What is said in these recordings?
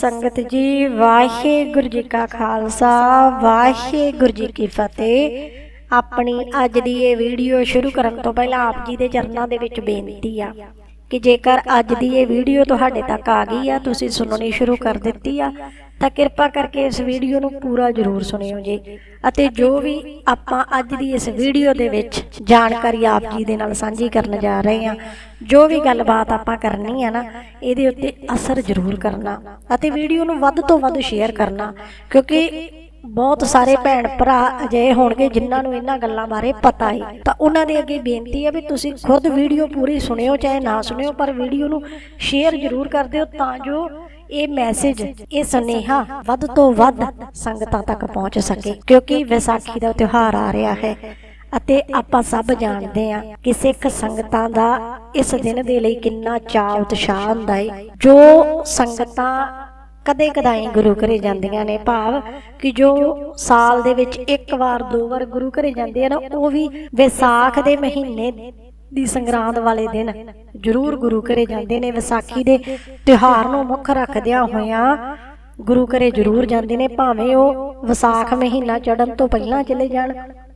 ਸੰਗਤ ਜੀ, ਵਾਹਿਗੁਰੂ ਜੀ ਕਾ ਖਾਲਸਾ, ਵਾਹਿਗੁਰੂ ਜੀ ਕੀ ਫਤਿਹ। ਆਪਣੀ ਅੱਜ ਦੀ ਇਹ ਵੀਡੀਓ ਸ਼ੁਰੂ ਕਰਨ ਤੋਂ ਪਹਿਲਾਂ ਆਪ ਜੀ ਦੇ ਚਰਨਾਂ ਦੇ ਵਿੱਚ ਬੇਨਤੀ ਆ ਕਿ ਜੇਕਰ ਅੱਜ ਦੀ ਇਹ ਵੀਡੀਓ ਤੁਹਾਡੇ ਤੱਕ ਆ ਗਈ ਆ, ਤੁਸੀਂ ਸੁਣਨੀ ਸ਼ੁਰੂ ਕਰ ਦਿੱਤੀ ਆ, ਤਾਂ ਕਿਰਪਾ ਕਰਕੇ ਇਸ ਵੀਡੀਓ ਨੂੰ ਪੂਰਾ ਜ਼ਰੂਰ ਸੁਣਿਓ ਜੀ। ਅਤੇ ਜੋ ਵੀ ਆਪਾਂ ਅੱਜ ਦੀ ਇਸ ਵੀਡੀਓ ਦੇ ਵਿੱਚ ਜਾਣਕਾਰੀ ਆਪ ਜੀ ਦੇ ਨਾਲ ਸਾਂਝੀ ਕਰਨ ਜਾ ਰਹੇ ਹਾਂ ਜੋ ਵੀ ਗੱਲਬਾਤ ਆਪਾਂ ਕਰਨੀ ਹੈ ਨਾ, ਇਹਦੇ ਉੱਤੇ ਅਸਰ ਜ਼ਰੂਰ ਕਰਨਾ ਅਤੇ ਵੀਡੀਓ ਨੂੰ ਵੱਧ ਤੋਂ ਵੱਧ ਸ਼ੇਅਰ ਕਰਨਾ, ਕਿਉਂਕਿ ਬਹੁਤ ਸਾਰੇ ਭੈਣ ਭਰਾ ਅਜਿਹੇ ਹੋਣਗੇ ਜਿਨ੍ਹਾਂ ਨੂੰ ਇਹਨਾਂ ਗੱਲਾਂ ਬਾਰੇ ਪਤਾ ਹੈ ਤਾਂ ਉਹਨਾਂ ਦੇ ਅੱਗੇ ਬੇਨਤੀ ਹੈ ਵੀ ਤੁਸੀਂ ਖੁਦ ਵੀਡੀਓ ਪੂਰੀ ਸੁਣਿਓ, ਚਾਹੇ ਨਾ ਸੁਣਿਓ, ਪਰ ਵੀਡੀਓ ਨੂੰ ਸ਼ੇਅਰ ਜ਼ਰੂਰ ਕਰ ਦਿਓ ਤਾਂ ਜੋ ਇਹ ਮੈਸੇਜ ਇਹ ਸੁਨੇਹਾ ਵੱਧ ਤੋਂ ਵੱਧ ਸੰਗਤਾਂ ਤੱਕ ਪਹੁੰਚ ਸਕੇ, ਕਿਉਂਕਿ ਵਿਸਾਖੀ ਦਾ ਤਿਉਹਾਰ ਆ ਰਿਹਾ ਹੈ ਅਤੇ ਆਪਾਂ ਸਭ ਜਾਣਦੇ ਹਾਂ ਕਿ ਸਿੱਖ ਸੰਗਤਾਂ ਦਾ ਇਸ ਦਿਨ ਦੇ ਲਈ ਕਿੰਨਾ ਚਾਅ ਉਤਸ਼ਾਹ ਹੁੰਦਾ ਹੈ ਜੋ ਸੰਗਤਾਂ ਕਦੇ ਕਦਾਈ ਗੁਰੂ ਘਰੇ ਜਾਂਦੀਆਂ ਨੇ। ਭਾਵ ਕਿ ਜੋ ਸਾਲ ਦੇ ਵਿੱਚ ਇੱਕ ਵਾਰ, ਦੋ ਵਾਰ ਗੁਰੂ ਘਰੇ ਜਾਂਦੇ ਆ ਨਾ, ਉਹ ਵੀ ਵਿਸਾਖ ਦੇ ਮਹੀਨੇ ਦੀ ਸੰਗਰਾਂਦ ਵਾਲੇ ਦਿਨ ਜ਼ਰੂਰ ਗੁਰੂ ਘਰੇ ਜਾਂਦੇ ਨੇ। ਵਿਸਾਖੀ ਦੇ ਤਿਉਹਾਰ ਨੂੰ ਮੁੱਖ ਰੱਖਦਿਆਂ ਹੋਇਆਂ ਗੁਰੂ ਘਰੇ ਜ਼ਰੂਰ ਜਾਂਦੇ ਨੇ। ਭਾਵੇਂ ਉਹ ਵਿਸਾਖ ਮਹੀਨਾ ਚੜਨ ਤੋਂ ਪਹਿਲਾਂ ਚਲੇ ਜਾਣ,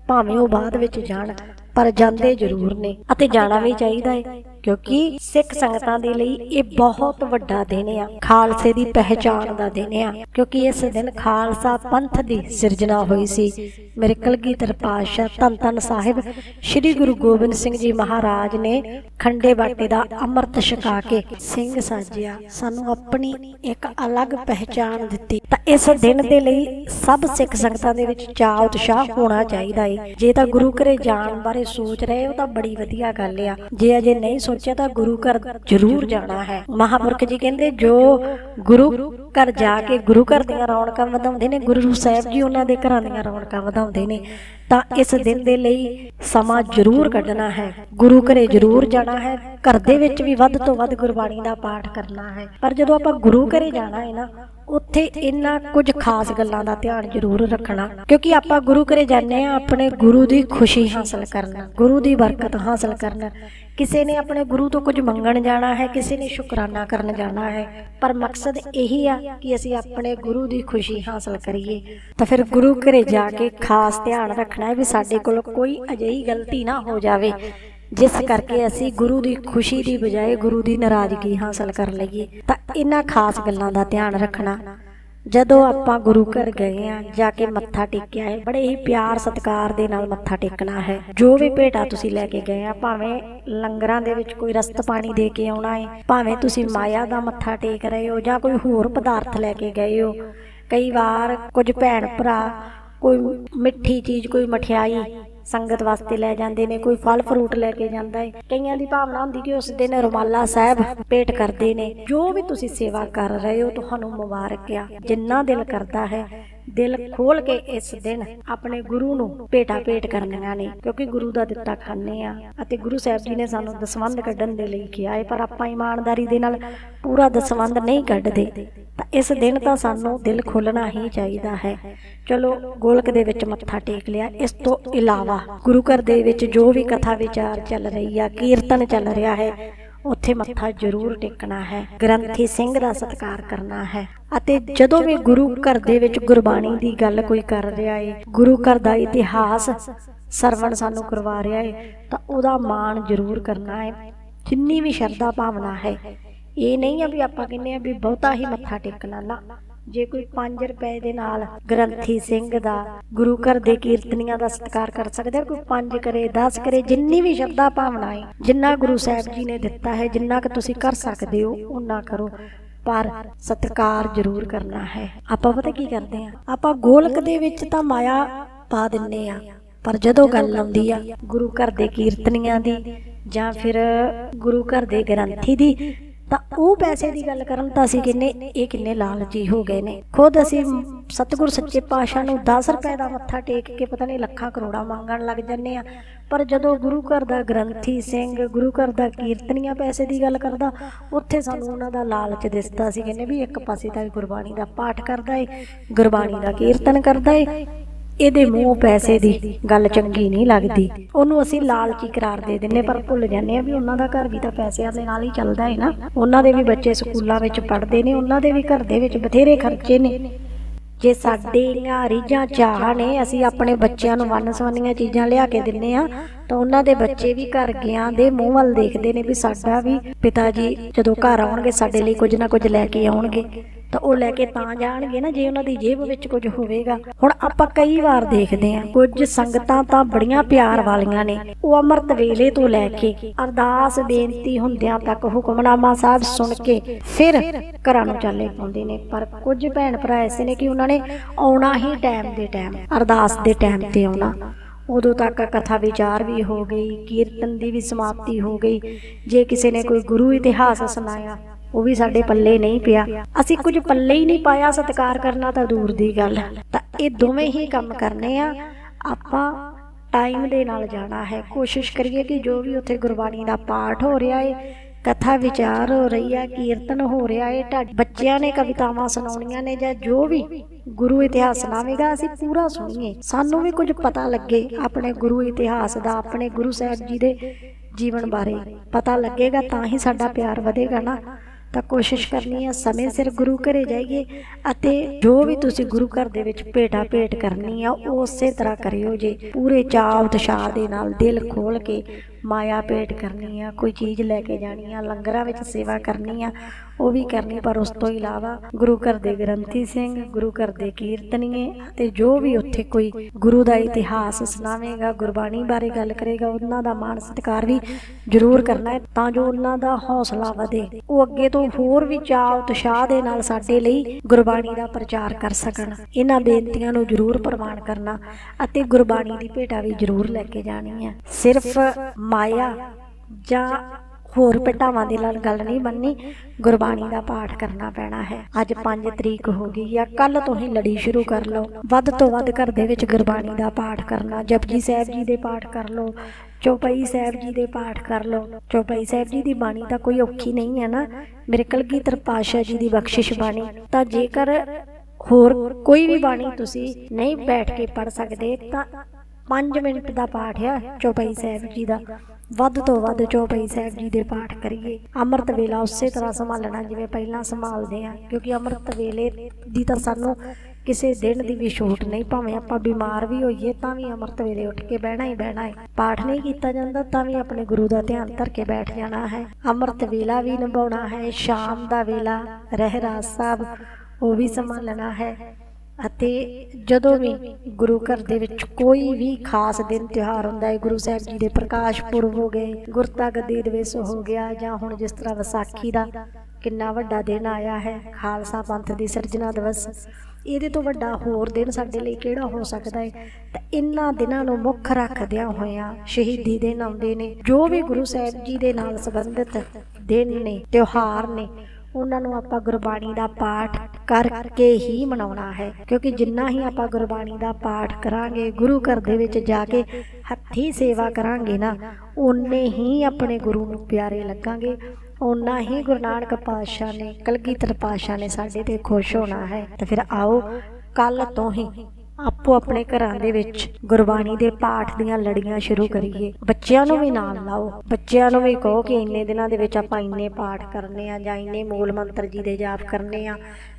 ਭਾਵੇਂ ਉਹ ਬਾਅਦ ਵਿੱਚ ਜਾਣ, ਪਰ ਜਾਂਦੇ ਜ਼ਰੂਰ ਨੇ। ਅਤੇ ਜਾਣਾ ਵੀ ਚਾਹੀਦਾ ਹੈ ਕਿਉਂਕਿ ਸਿੱਖ ਸੰਗਤਾਂ ਦੇ ਲਈ ਇਹ ਬਹੁਤ ਵੱਡਾ ਦਿਨ ਆ। ਖਾਲਸੇ ਦੀ ਪਹਿਚਾਣ ਦਾ ਦਿਨ ਆ। ਕਿਉਂਕਿ ਇਸ ਦਿਨ ਖਾਲਸਾ ਪੰਥ ਦੀ ਸਿਰਜਣਾ ਹੋਈ ਸੀ। ਮੇਰੇ ਕਲਗੀਧਰ ਪਾਤਸ਼ਾਹ ਧੰਨ ਧੰਨ ਸਾਹਿਬ ਸ੍ਰੀ ਗੁਰੂ ਗੋਬਿੰਦ ਸਿੰਘ ਜੀ ਮਹਾਰਾਜ ਨੇ ਖੰਡੇ ਬਾਟੇ ਦਾ ਅੰਮ੍ਰਿਤ ਛਕਾ ਕੇ ਸਿੰਘ ਸਾਜਿਆ ਸਾਨੂੰ ਆਪਣੀ ਇੱਕ ਅਲੱਗ ਪਹਿਚਾਣ ਦਿੱਤੀ। ਤਾਂ ਇਸ ਦਿਨ ਦੇ ਲਈ ਸਭ ਸਿੱਖ ਸੰਗਤਾਂ ਦੇ ਵਿੱਚ ਚਾਅ, ਉਤਸ਼ਾਹ ਹੋਣਾ ਚਾਹੀਦਾ ਹੈ ਜੇ ਤਾਂ ਗੁਰੂ ਘਰੇ ਜਾਣ ਬਾਰੇ ਸੋਚ ਰਹੇ ਹੋ, ਤਾਂ ਬੜੀ ਵਧੀਆ ਗੱਲ ਆ। ਜੇ ਅਜੇ ਨਹੀਂ ਸੋਚਿਆ, ਤਾਂ ਗੁਰੂ ਘਰ ਜ਼ਰੂਰ ਜਾਣਾ ਹੈ। ਮਹਾਪੁਰਖ ਜੀ ਕਹਿੰਦੇ, ਜੋ ਗੁਰੂ ਘਰ ਜਾ ਕੇ ਗੁਰੂ ਘਰ ਦੀਆਂ ਰੌਣਕਾਂ ਵਧਾਉਂਦੇ ਨੇ, ਗੁਰੂ ਸਾਹਿਬ ਜੀ ਉਹਨਾਂ ਦੇ ਘਰਾਂ ਦੀਆਂ ਰੌਣਕਾਂ ਵਧਾਉਂਦੇ ਨੇ, ਤਾਂ ਇਸ ਦਿਨ ਦੇ ਲਈ ਸਮਾਂ ਜ਼ਰੂਰ ਕੱਢਣਾ ਹੈ। ਗੁਰੂ ਘਰੇ ਜ਼ਰੂਰ ਜਾਣਾ ਹੈ, ਘਰ ਦੇ ਵਿੱਚ ਵੀ ਵੱਧ ਤੋਂ ਵੱਧ ਗੁਰਬਾਣੀ ਦਾ ਪਾਠ ਕਰਨਾ ਹੈ। ਪਰ ਜਦੋਂ ਆਪਾਂ ਗੁਰੂ ਘਰੇ ਜਾਣਾ ਹੈ ਨਾ ਉੱਥੇ ਇਹਨਾਂ ਕੁਝ ਖਾਸ ਗੱਲਾਂ ਦਾ ਧਿਆਨ ਜ਼ਰੂਰ ਰੱਖਣਾ, ਕਿਉਂਕਿ ਆਪਾਂ ਗੁਰੂ ਘਰੇ ਜਾਂਦੇ ਆ ਆਪਣੇ ਗੁਰੂ ਦੀ ਖੁਸ਼ੀ ਹਾਸਲ ਕਰਨ, ਗੁਰੂ ਦੀ ਬਰਕਤ ਹਾਸਲ ਕਰਨ। ਕਿਸੇ ਨੇ ਆਪਣੇ ਗੁਰੂ ਤੋਂ ਕੁਝ ਮੰਗਣ ਜਾਣਾ ਹੈ, ਕਿਸੇ ਨੇ ਸ਼ੁਕਰਾਨਾ ਕਰਨ ਜਾਣਾ ਹੈ, ਪਰ ਮਕਸਦ ਇਹੀ ਆ ਕਿ ਅਸੀਂ ਆਪਣੇ ਗੁਰੂ ਦੀ ਖੁਸ਼ੀ ਹਾਸਲ ਕਰੀਏ। ਤਾਂ ਫਿਰ ਗੁਰੂ ਘਰੇ ਜਾ ਕੇ ਖਾਸ ਧਿਆਨ ਰੱਖਣਾ ਹੈ ਵੀ ਸਾਡੇ ਕੋਲ ਕੋਈ ਅਜਿਹੀ ਗਲਤੀ ਨਾ ਹੋ ਜਾਵੇ। ਜਿਸ ਕਰਕੇ ਅਸੀਂ ਗੁਰੂ ਦੀ ਖੁਸ਼ੀ ਦੀ ਬਜਾਏ ਗੁਰੂ ਦੀ ਨਾਰਾਜ਼ਗੀ ਹਾਸਲ ਕਰ ਲਈਏ, ਤਾਂ ਇਹਨਾਂ ਖਾਸ ਗੱਲਾਂ ਦਾ ਧਿਆਨ ਰੱਖਣਾ। ਜਦੋਂ ਆਪਾਂ ਗੁਰੂ ਘਰ ਗਏ ਆ ਜਾ ਕੇ ਮੱਥਾ ਟੇਕਿਆ ਹੈ, ਬੜੇ ਹੀ ਪਿਆਰ ਸਤਿਕਾਰ ਦੇ ਨਾਲ ਮੱਥਾ ਟੇਕਣਾ ਹੈ। ਜੋ ਵੀ ਭੇਟਾ ਤੁਸੀਂ ਲੈ ਕੇ ਗਏ ਆ ਭਾਵੇਂ ਲੰਗਰਾਂ ਦੇ ਵਿੱਚ ਕੋਈ ਰਸਤ ਪਾਣੀ ਦੇ ਕੇ ਆਉਣਾ ਹੈ, ਭਾਵੇਂ ਤੁਸੀਂ ਮਾਇਆ ਦਾ ਮੱਥਾ ਟੇਕ ਰਹੇ ਹੋ ਜਾਂ ਕੋਈ ਹੋਰ ਪਦਾਰਥ ਲੈ ਕੇ ਗਏ ਹੋ, ਕਈ ਵਾਰ ਕੁਝ ਭੈਣ ਭਰਾ, ਕੋਈ ਮਿੱਠੀ ਚੀਜ਼, ਕੋਈ ਮਠਿਆਈ ਸੰਗਤ ਵਾਸਤੇ ਲੈ ਜਾਂਦੇ ਨੇ, ਕੋਈ ਫਲ ਫਰੂਟ ਲੈ ਕੇ ਜਾਂਦਾ ਹੈ ਕਈਆਂ ਦੀ ਭਾਵਨਾ ਹੁੰਦੀ ਕਿ ਉਸ ਦਿਨ ਰੁਮਾਲਾ ਸਾਹਿਬ ਭੇਟ ਕਰਦੇ ਨੇ। ਜੋ ਵੀ ਤੁਸੀਂ ਸੇਵਾ ਕਰ ਰਹੇ ਹੋ, ਤੁਹਾਨੂੰ ਮੁਬਾਰਕ ਆ। ਜਿੰਨਾ ਦਿਲ ਕਰਦਾ ਹੈ ਦਿਲ ਖੋਲ ਕੇ ਇਸ ਦਿਨ ਆਪਣੇ ਗੁਰੂ ਨੂੰ ਭੇਟਾ ਭੇਟ ਕਰਨੀਆਂ ਨੇ, ਕਿਉਂਕਿ ਗੁਰੂ ਦਾ ਦਿੱਤਾ ਖਾਣੇ ਆ ਅਤੇ ਗੁਰੂ ਸਾਹਿਬ ਜੀ ਨੇ ਸਾਨੂੰ ਦਸਵੰਧ ਕੱਢਣ ਦੇ ਲਈ ਕਿਹਾ ਹੈ ਪਰ ਆਪਾਂ ਇਮਾਨਦਾਰੀ ਦੇ ਨਾਲ ਪੂਰਾ ਦਸਵੰਧ ਨਹੀਂ ਕੱਢਦੇ, ਤਾਂ ਇਸ ਦਿਨ ਤਾਂ ਸਾਨੂੰ ਦਿਲ ਖੋਲਣਾ ਹੀ ਚਾਹੀਦਾ ਹੈ। ਚਲੋ ਗੋਲਕ ਦੇ ਵਿੱਚ ਮੱਥਾ ਟੇਕ ਲਿਆ, ਇਸ ਤੋਂ ਇਲਾਵਾ ਗੁਰੂ ਘਰ ਦੇ ਵਿੱਚ ਜੋ ਵੀ ਕਥਾ ਵਿਚਾਰ ਚੱਲ ਰਹੀ ਆ, ਕੀਰਤਨ ਚੱਲ ਰਿਹਾ ਹੈ ਉੱਥੇ ਮੱਥਾ ਜ਼ਰੂਰ ਟੇਕਣਾ ਹੈ ਗ੍ਰੰਥੀ ਸਿੰਘ ਦਾ ਸਤਿਕਾਰ ਕਰਨਾ ਹੈ ਅਤੇ ਜਦੋਂ ਵੀ ਗੁਰੂ ਘਰ ਦੇ ਵਿੱਚ ਗੁਰਬਾਣੀ ਦੀ ਗੱਲ ਕੋਈ ਕਰ ਰਿਹਾ ਏ ਗੁਰੂ ਘਰ ਦਾ ਇਤਿਹਾਸ ਸਰਵਣ ਸਾਨੂੰ ਕਰਵਾ ਰਿਹਾ ਏ ਤਾਂ ਉਹਦਾ ਮਾਣ ਜ਼ਰੂਰ ਕਰਨਾ ਹੈ ਜਿੰਨੀ ਵੀ ਸ਼ਰਧਾ ਭਾਵਨਾ ਹੈ ਇਹ ਨਹੀਂ ਆ ਵੀ ਆਪਾਂ ਕਹਿੰਦੇ ਆ ਵੀ ਬਹੁਤਾ ਹੀ ਮੱਥਾ ਟੇਕਣਾ ਨਾ। ਜੇ ਕੋਈ 5 ਰੁਪਏ ਦੇ ਨਾਲ ਗ੍ਰੰਥੀ ਸਿੰਘ ਦਾ ਗੁਰੂ ਘਰ ਦੇ ਕੀਰਤਨੀਆਂ ਦਾ ਸਤਿਕਾਰ ਕਰ ਸਕਦਾ ਕੋਈ 5 ਕਰੇ 10 ਕਰੇ, ਜਿੰਨੀ ਵੀ ਸ਼ਰਧਾ ਭਾਵਨਾ ਹੈ, ਜਿੰਨਾ ਗੁਰੂ ਸਾਹਿਬ ਜੀ ਨੇ ਦਿੱਤਾ ਹੈ, ਜਿੰਨਾ ਕਿ ਤੁਸੀਂ ਕਰ ਸਕਦੇ ਹੋ ਉਹਨਾਂ ਕਰੋ। ਪਰ ਸਤਿਕਾਰ ਜ਼ਰੂਰ ਕਰਨਾ ਹੈ। ਆਪਾਂ ਪਤਾ ਕੀ ਕਰਦੇ ਆ ਆਪਾਂ ਗੋਲਕ ਦੇ ਵਿੱਚ ਤਾਂ ਮਾਇਆ ਪਾ ਦਿੰਨੇ ਆ ਪਰ ਜਦੋਂ ਗੱਲ ਆਉਂਦੀ ਆ ਗੁਰੂ ਘਰ ਦੇ ਕੀਰਤਨੀਆਂ ਦੀ ਜਾਂ ਫਿਰ ਗੁਰੂ ਘਰ ਦੇ ਗ੍ਰੰਥੀ ਦੀ ਤਾਂ ਉਹ ਪੈਸੇ ਦੀ ਗੱਲ ਕਰਨ ਤਾਂ ਅਸੀਂ ਕਿੰਨੇ, ਇਹ ਕਿੰਨੇ ਲਾਲਚੀ ਹੋ ਗਏ ਨੇ। ਖੁਦ ਅਸੀਂ ਸਤਿਗੁਰ ਸੱਚੇ ਪਾਤਸ਼ਾਹ ਨੂੰ 10 ਰੁਪਏ ਦਾ ਮੱਥਾ ਟੇਕ ਕੇ ਪਤਾ ਨਹੀਂ ਲੱਖਾਂ ਕਰੋੜਾਂ ਮੰਗਣ ਲੱਗ ਜੰਨੇ ਆ ਪਰ ਜਦੋਂ ਗੁਰੂ ਘਰ ਦਾ ਗ੍ਰੰਥੀ ਸਿੰਘ, ਗੁਰੂ ਘਰ ਦਾ ਕੀਰਤਨੀਆਂ ਪੈਸੇ ਦੀ ਗੱਲ ਕਰਦਾ, ਉੱਥੇ ਸਾਨੂੰ ਉਹਨਾਂ ਦਾ ਲਾਲਚ ਦਿਸਦਾ ਸੀ ਕਹਿੰਦੇ ਵੀ ਇੱਕ ਪਾਸੇ ਤਾਂ ਗੁਰਬਾਣੀ ਦਾ ਪਾਠ ਕਰਦਾ ਏ, ਗੁਰਬਾਣੀ ਦਾ ਕੀਰਤਨ ਕਰਦਾ ਏ। ਇਹਦੇ ਮੂੰਹ ਪੈਸੇ ਦੀ ਗੱਲ ਚੰਗੀ ਨਹੀਂ ਲੱਗਦੀ। ਉਹਨੂੰ ਅਸੀਂ ਲਾਲਚੀ ਕਰਾਰ ਦੇ ਦਿੰਨੇ ਪਰ ਭੁੱਲ ਜਾਂਦੇ ਆ ਵੀ ਉਹਨਾਂ ਦਾ ਘਰ ਵੀ ਤਾਂ ਪੈਸਿਆਂ ਦੇ ਨਾਲ ਹੀ ਚੱਲਦਾ ਹੈ ਨਾ। ਉਹਨਾਂ ਦੇ ਵੀ ਬੱਚੇ ਸਕੂਲਾਂ ਵਿੱਚ ਪੜ੍ਹਦੇ ਨੇ ਉਹਨਾਂ ਦੇ ਵੀ ਘਰ ਦੇ ਵਿੱਚ ਬਥੇਰੇ ਖਰਚੇ ਨੇ। ਜੇ ਸਾਡੀਆਂ ਰੀਝਾਂ ਚਾਹ ਨੇ ਅਸੀਂ ਆਪਣੇ ਬੱਚਿਆਂ ਨੂੰ ਵੰਨ ਸਵੰਨੀਆਂ ਚੀਜ਼ਾਂ ਲਿਆ ਕੇ ਦਿੰਨੇ ਆ ਤਾਂ ਉਹਨਾਂ ਦੇ ਬੱਚੇ ਵੀ ਘਰ ਗਿਆ ਦੇ ਮੂੰਹ ਵੱਲ ਦੇਖਦੇ ਨੇ ਵੀ ਸਾਡਾ ਵੀ ਪਿਤਾ ਜੀ ਜਦੋਂ ਘਰ ਆਉਣਗੇ ਸਾਡੇ ਲਈ ਕੁਝ ਨਾ ਕੁਝ ਲੈ ਕੇ ਆਉਣਗੇ। ਤਾਂ ਉਹ ਲੈ ਕੇ ਤਾਂ ਜਾਣਗੇ ਨਾ, ਜੇ ਉਹਨਾਂ ਦੀ ਜੇਬ ਵਿੱਚ ਕੁਝ ਹੋਵੇਗਾ। ਹੁਣ ਆਪਾਂ ਕਈ ਵਾਰ ਦੇਖਦੇ ਆ ਕੁਝ ਸੰਗਤਾਂ ਤਾਂ ਬੜੀਆਂ ਪਿਆਰ ਵਾਲੀਆਂ ਨੇ। ਉਹ ਅੰਮ੍ਰਿਤ ਵੇਲੇ ਤੋਂ ਲੈ ਕੇ ਅਰਦਾਸ ਬੇਨਤੀ ਹੁੰਦਿਆਂ ਤੱਕ ਹੁਕਮਨਾਮਾ ਸਾਹਿਬ ਸੁਣ ਕੇ ਫਿਰ ਘਰਾਂ ਨੂੰ ਚੱਲੇ ਪਾਉਂਦੇ ਨੇ। ਪਰ ਕੁਝ ਭੈਣ ਭਰਾ ਐਸੇ ਨੇ ਕਿ ਉਹਨਾਂ ਨੇ ਆਉਣਾ ਹੀ ਟਾਈਮ ਦੇ ਟਾਈਮ, ਅਰਦਾਸ ਦੇ ਟਾਈਮ ਤੇ ਆਉਣਾ। ਉਦੋਂ ਤੱਕ ਕਥਾ ਵਿਚਾਰ ਵੀ ਹੋ ਗਈ, ਕੀਰਤਨ ਦੀ ਵੀ ਸਮਾਪਤੀ ਹੋ ਗਈ। ਜੇ ਕਿਸੇ ਨੇ ਕੋਈ ਗੁਰੂ ਇਤਿਹਾਸ ਸੁਣਾਇਆ ਉਹ ਵੀ ਸਾਡੇ ਪੱਲੇ ਨਹੀਂ ਪਿਆ। ਅਸੀਂ ਕੁਝ ਪੱਲੇ ਹੀ ਨਹੀਂ ਪਾਇਆ ਸਤਿਕਾਰ ਕਰਨਾ ਤਾਂ ਦੂਰ ਦੀ ਗੱਲ। ਤਾਂ ਇਹ ਦੋਵੇਂ ਹੀ ਕੰਮ ਕਰਨੇ ਆ। ਆਪਾਂ ਟਾਈਮ ਦੇ ਨਾਲ ਜਾਣਾ ਹੈ। ਕੋਸ਼ਿਸ਼ ਕਰੀਏ ਕਿ ਜੋ ਵੀ ਉੱਥੇ ਗੁਰਬਾਣੀ ਦਾ ਪਾਠ ਹੋ ਰਿਹਾ ਹੈ ਕਥਾ ਵਿਚਾਰ ਹੋ ਰਹੀ ਹੈ ਕੀਰਤਨ ਹੋ ਰਿਹਾ ਹੈ ਬੱਚਿਆਂ ਨੇ ਕਵਿਤਾਵਾਂ ਸੁਣਾਉਣੀਆਂ ਨੇ ਜਾਂ ਜੋ ਵੀ ਗੁਰੂ ਇਤਿਹਾਸ ਸੁਣਾਵੇਗਾ ਅਸੀਂ ਪੂਰਾ ਸੁਣੀਏ। ਸਾਨੂੰ ਵੀ ਕੁਝ ਪਤਾ ਲੱਗੇ ਆਪਣੇ ਗੁਰੂ ਇਤਿਹਾਸ ਦਾ, ਆਪਣੇ ਗੁਰੂ ਸਾਹਿਬ ਜੀ ਦੇ ਜੀਵਨ ਬਾਰੇ। ਪਤਾ ਲੱਗੇਗਾ ਤਾਂ ਹੀ ਸਾਡਾ ਪਿਆਰ ਵਧੇਗਾ ਨਾ। ਤਾਂ ਕੋਸ਼ਿਸ਼ ਕਰਨੀ ਹੈ ਸਮੇਂ ਸਿਰ ਗੁਰੂ ਘਰੇ ਜਾਈਏ ਅਤੇ ਜੋ ਵੀ ਤੁਸੀਂ ਗੁਰੂ ਘਰ ਦੇ ਵਿੱਚ ਭੇਟਾ ਭੇਟ ਕਰਨੀ ਆ ਉਹ ਉਸੇ ਤਰ੍ਹਾਂ ਕਰਿਓ ਜੇ ਪੂਰੇ ਚਾਅ ਉਤਸ਼ਾਹ ਦੇ ਨਾਲ ਦਿਲ ਖੋਲ ਕੇ ਮਾਇਆ ਭੇਟ ਕਰਨੀ ਆ, ਕੋਈ ਚੀਜ਼ ਲੈ ਕੇ ਜਾਣੀ ਆ, ਲੰਗਰਾਂ ਵਿੱਚ ਸੇਵਾ ਕਰਨੀ ਆ, ਉਹ ਵੀ ਕਰਨੀ, ਪਰ ਉਸ ਤੋਂ ਇਲਾਵਾ ਗੁਰੂ ਘਰ ਦੇ ਗ੍ਰੰਥੀ ਸਿੰਘ, ਗੁਰੂ ਘਰ ਦੇ ਕੀਰਤਨੀਏ ਅਤੇ ਜੋ ਵੀ ਉੱਥੇ ਕੋਈ ਗੁਰੂ ਦਾ ਇਤਿਹਾਸ ਸੁਣਾਵੇਗਾ, ਗੁਰਬਾਣੀ ਬਾਰੇ ਗੱਲ ਕਰੇਗਾ, ਉਹਨਾਂ ਦਾ ਮਾਣ ਸਤਿਕਾਰ ਵੀ ਜ਼ਰੂਰ ਕਰਨਾ ਹੈ, ਤਾਂ ਜੋ ਉਹਨਾਂ ਦਾ ਹੌਸਲਾ ਵਧੇ। ਉਹ ਅੱਗੇ ਤੋਂ ਹੋਰ ਵੀ ਚਾਅ ਉਤਸ਼ਾਹ ਦੇ ਨਾਲ ਸਾਡੇ ਲਈ ਗੁਰਬਾਣੀ ਦਾ ਪ੍ਰਚਾਰ ਕਰ ਸਕਣ। ਇਹਨਾਂ ਬੇਨਤੀਆਂ ਨੂੰ ਜ਼ਰੂਰ ਪ੍ਰਵਾਨ ਕਰਨਾ ਅਤੇ ਗੁਰਬਾਣੀ ਦੀ ਭੇਟਾ ਵੀ ਜ਼ਰੂਰ ਲੈ ਕੇ ਜਾਣੀ ਹੈ। ਸਿਰਫ ਮਾਇਆ ਜਾਂ ਹੋਰ ਭੇਟਾਵਾਂ ਦੇ ਨਾਲ ਗੱਲ ਨਹੀਂ ਬੰਨੀ, ਗੁਰਬਾਣੀ ਦਾ ਪਾਠ ਕਰਨਾ ਪੈਣਾ ਹੈ। ਅੱਜ 5 ਤਰੀਕ ਹੋ ਗਈ ਆ ਕੱਲ ਤੋਂ ਹੀ ਲੜੀ ਸ਼ੁਰੂ ਕਰ ਲਓ। ਵੱਧ ਤੋਂ ਵੱਧ ਘਰ ਦੇ ਵਿੱਚ ਗੁਰਬਾਣੀ ਦਾ ਪਾਠ ਕਰਨਾ, ਜਪਜੀ ਸਾਹਿਬ ਜੀ ਦੇ ਪਾਠ ਕਰ ਲਓ, ਚੌਪਈ ਸਾਹਿਬ ਜੀ ਦੇ ਪਾਠ ਕਰ ਲਓ। ਚੌਪਈ ਸਾਹਿਬ ਜੀ ਦੀ ਬਾਣੀ ਤਾਂ ਕੋਈ ਔਖੀ ਨਹੀਂ ਹੈ ਨਾ। ਮੇਰੇ ਕਲਗੀਧਰ ਪਾਤਸ਼ਾਹ ਜੀ ਦੀ ਬਖਸ਼ਿਸ਼ ਬਾਣੀ ਤਾਂ ਜੇਕਰ ਹੋਰ ਕੋਈ ਵੀ ਬਾਣੀ ਤੁਸੀਂ ਨਹੀਂ ਬੈਠ ਕੇ ਪੜ ਸਕਦੇ ਤਾਂ 5 ਮਿੰਟ ਦਾ ਪਾਠ ਆ, ਚੌਪਈ ਸਾਹਿਬ ਜੀ ਦਾ। ਵੱਧ ਤੋਂ ਵੱਧ ਚੌਪਈ ਸਾਹਿਬ ਜੀ ਦੇ ਪਾਠ ਕਰੀਏ। ਅੰਮ੍ਰਿਤ ਵੇਲਾ ਉਸੇ ਤਰ੍ਹਾਂ ਸੰਭਾਲਣਾ ਜਿਵੇਂ ਪਹਿਲਾਂ ਸੰਭਾਲਦੇ ਆ, ਕਿਉਂਕਿ ਅੰਮ੍ਰਿਤ ਵੇਲੇ ਦੀ ਤਾਂ ਸਾਨੂੰ ਕਿਸੇ ਦਿਨ ਦੀ ਵੀ ਛੂਟ ਨਹੀਂ, ਭਾਵੇਂ ਆਪਾਂ ਬਿਮਾਰ ਵੀ ਹੋਈਏ, ਤਾਂ ਵੀ ਅੰਮ੍ਰਿਤ ਵੇਲੇ ਉੱਠ ਕੇ ਬਹਿਣਾ ਹੀ ਬਹਿਣਾ ਹੈ। ਪਾਠ ਨਹੀਂ ਕੀਤਾ ਜਾਂਦਾ, ਤਾਂ ਵੀ ਆਪਣੇ ਗੁਰੂ ਦਾ ਧਿਆਨ ਧਰ ਕੇ ਬੈਠ ਜਾਣਾ ਹੈ। ਅੰਮ੍ਰਿਤ ਵੇਲਾ ਵੀ ਨਿਭਾਉਣਾ ਹੈ, ਸ਼ਾਮ ਦਾ ਵੇਲਾ, ਰਹਿਰਾਸ ਸਾਹਿਬ, ਉਹ ਵੀ ਸੰਭਾਲਣਾ ਹੈ। ਅਤੇ ਜਦੋਂ ਵੀ ਗੁਰੂ ਘਰ ਦੇ ਵਿੱਚ ਕੋਈ ਵੀ ਖਾਸ ਦਿਨ ਤਿਉਹਾਰ ਹੁੰਦਾ ਹੈ, ਗੁਰੂ ਸਾਹਿਬ ਜੀ ਦੇ ਪ੍ਰਕਾਸ਼ ਪੁਰਬ ਹੋ ਗਏ ਗੁਰਤਾ ਗੱਦੀ ਦਿਵਸ ਹੋ ਗਿਆ ਜਾਂ ਹੁਣ ਜਿਸ ਤਰ੍ਹਾਂ ਵਿਸਾਖੀ ਦਾ ਕਿੰਨਾ ਵੱਡਾ ਦਿਨ ਆਇਆ ਹੈ, ਖਾਲਸਾ ਪੰਥ ਦੀ ਸਿਰਜਣਾ ਦਿਵਸ, ਇਹਦੇ ਤੋਂ ਵੱਡਾ ਹੋਰ ਦਿਨ ਸਾਡੇ ਲਈ ਕਿਹੜਾ ਹੋ ਸਕਦਾ ਹੈ? ਤਾਂ ਇਨ੍ਹਾਂ ਦਿਨਾਂ ਨੂੰ ਮੁੱਖ ਰੱਖਦਿਆਂ ਹੋਇਆਂ ਸ਼ਹੀਦੀ ਦਿਨ ਆਉਂਦੇ ਨੇ, ਜੋ ਵੀ ਗੁਰੂ ਸਾਹਿਬ ਜੀ ਦੇ ਨਾਲ ਸੰਬੰਧਿਤ ਦਿਨ ਨੇ, ਤਿਉਹਾਰ ਨੇ ਉਹਨਾਂ ਨੂੰ ਆਪਾਂ ਗੁਰਬਾਣੀ ਦਾ ਪਾਠ ਕਰਕੇ ਹੀ ਮਨਾਉਣਾ ਹੈ। ਕਿਉਂਕਿ ਜਿੰਨਾ ਹੀ ਆਪਾਂ ਗੁਰਬਾਣੀ ਦਾ ਪਾਠ ਕਰਾਂਗੇ, ਗੁਰੂ ਘਰ ਦੇ ਵਿੱਚ ਜਾ ਕੇ ਹੱਥੀ ਸੇਵਾ ਕਰਾਂਗੇ ਨਾ, ਓਨੇ ਹੀ ਆਪਣੇ ਗੁਰੂ ਨੂੰ ਪਿਆਰੇ ਲੱਗਾਂਗੇ। ਓਨਾ ਹੀ ਗੁਰੂ ਨਾਨਕ ਪਾਤਸ਼ਾਹ ਨੇ, ਕਲਗੀਧਰ ਪਾਤਸ਼ਾਹ ਨੇ ਸਾਡੇ ਤੇ ਖੁਸ਼ ਹੋਣਾ ਹੈ। ਤਾਂ ਫਿਰ ਆਓ ਕੱਲ ਤੋਂ ਹੀ ਆਪੋ ਆਪਣੇ ਘਰਾਂ ਦੇ ਵਿੱਚ ਗੁਰਬਾਣੀ ਦੇ ਪਾਠ ਦੀਆਂ ਲੜੀਆਂ ਸ਼ੁਰੂ ਕਰੀਏ। ਬੱਚਿਆਂ ਨੂੰ ਵੀ ਨਾਲ ਲਾਓ। ਬੱਚਿਆਂ ਨੂੰ ਵੀ ਕਹੋ ਕਿ ਇੰਨੇ ਦਿਨਾਂ ਦੇ ਵਿੱਚ ਆਪਾਂ ਇੰਨੇ ਪਾਠ ਕਰਨੇ ਆ ਜਾਂ ਇੰਨੇ ਮੂਲ ਮੰਤਰ ਜੀ ਦੇ ਜਾਪ ਕਰਨੇ ਆ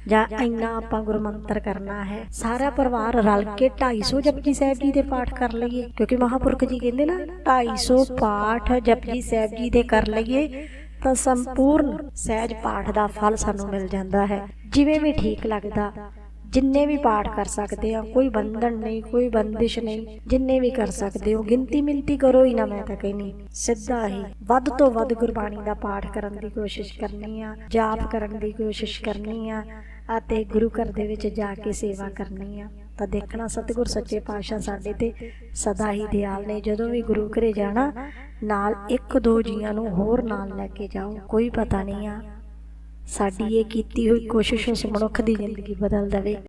ਜਾਂ ਇੰਨਾ ਆਪਾਂ ਗੁਰਮੰਤਰ ਕਰਨਾ ਹੈ। ਸਾਰਾ ਪਰਿਵਾਰ ਰਲ ਕੇ 250 ਜਪਜੀ ਸਾਹਿਬ ਜੀ ਦੇ ਪਾਠ ਕਰ ਲਈਏ। ਕਿਉਂਕਿ ਮਹਾਪੁਰਖ ਜੀ ਕਹਿੰਦੇ ਨਾ 250 ਪਾਠ ਜਪਜੀ ਸਾਹਿਬ ਜੀ ਦੇ ਕਰ ਲਈਏ ਤਾਂ ਸੰਪੂਰਨ ਸਹਿਜ ਪਾਠ ਦਾ ਫਲ ਸਾਨੂੰ ਮਿਲ ਜਾਂਦਾ ਹੈ। ਜਿਵੇਂ ਵੀ ਠੀਕ ਲੱਗਦਾ। ਜਿੰਨੇ ਵੀ ਪਾਠ ਕਰ ਸਕਦੇ ਆ, ਕੋਈ ਬੰਧਨ ਨਹੀਂ, ਕੋਈ ਬੰਦਿਸ਼ ਨਹੀਂ, ਜਿੰਨੇ ਵੀ ਕਰ ਸਕਦੇ ਹੋ, ਗਿਣਤੀ ਮਿੰਤੀ ਕਰੋ ਹੀ ਨਾ, ਮੈਂ ਤਾਂ ਕਹਿੰਨੀ ਸਿੱਧਾ ਹੀ, ਵੱਧ ਤੋਂ ਵੱਧ ਗੁਰਬਾਣੀ ਦਾ ਪਾਠ ਕਰਨ ਦੀ ਕੋਸ਼ਿਸ਼ ਕਰਨੀ ਆ, ਜਾਪ ਕਰਨ ਦੀ ਕੋਸ਼ਿਸ਼ ਕਰਨੀ ਆ, ਅਤੇ ਗੁਰੂ ਘਰ ਦੇ ਵਿੱਚ ਜਾ ਕੇ ਸੇਵਾ ਕਰਨੀ ਆ। ਤਾਂ ਦੇਖਣਾ ਸਤਿਗੁਰ ਸੱਚੇ ਪਾਤਸ਼ਾਹ ਸਾਡੇ ਤੇ ਸਦਾ ਹੀ ਦਿਆਲ ਨੇ, ਜਦੋਂ ਵੀ ਗੁਰੂ ਘਰੇ ਜਾਣਾ, ਨਾਲ ਇੱਕ ਦੋ ਜੀਆਂ ਨੂੰ ਹੋਰ ਨਾਲ ਲੈ ਕੇ ਜਾਓ, ਕੋਈ ਪਤਾ ਨਹੀਂ ਆ, ਸਾਡੀ ਇਹ ਕੀਤੀ ਹੋਈ ਕੋਸ਼ਿਸ਼ ਉਸ ਮਨੁੱਖ ਦੀ ਜ਼ਿੰਦਗੀ ਬਦਲ ਦੇਵੇ।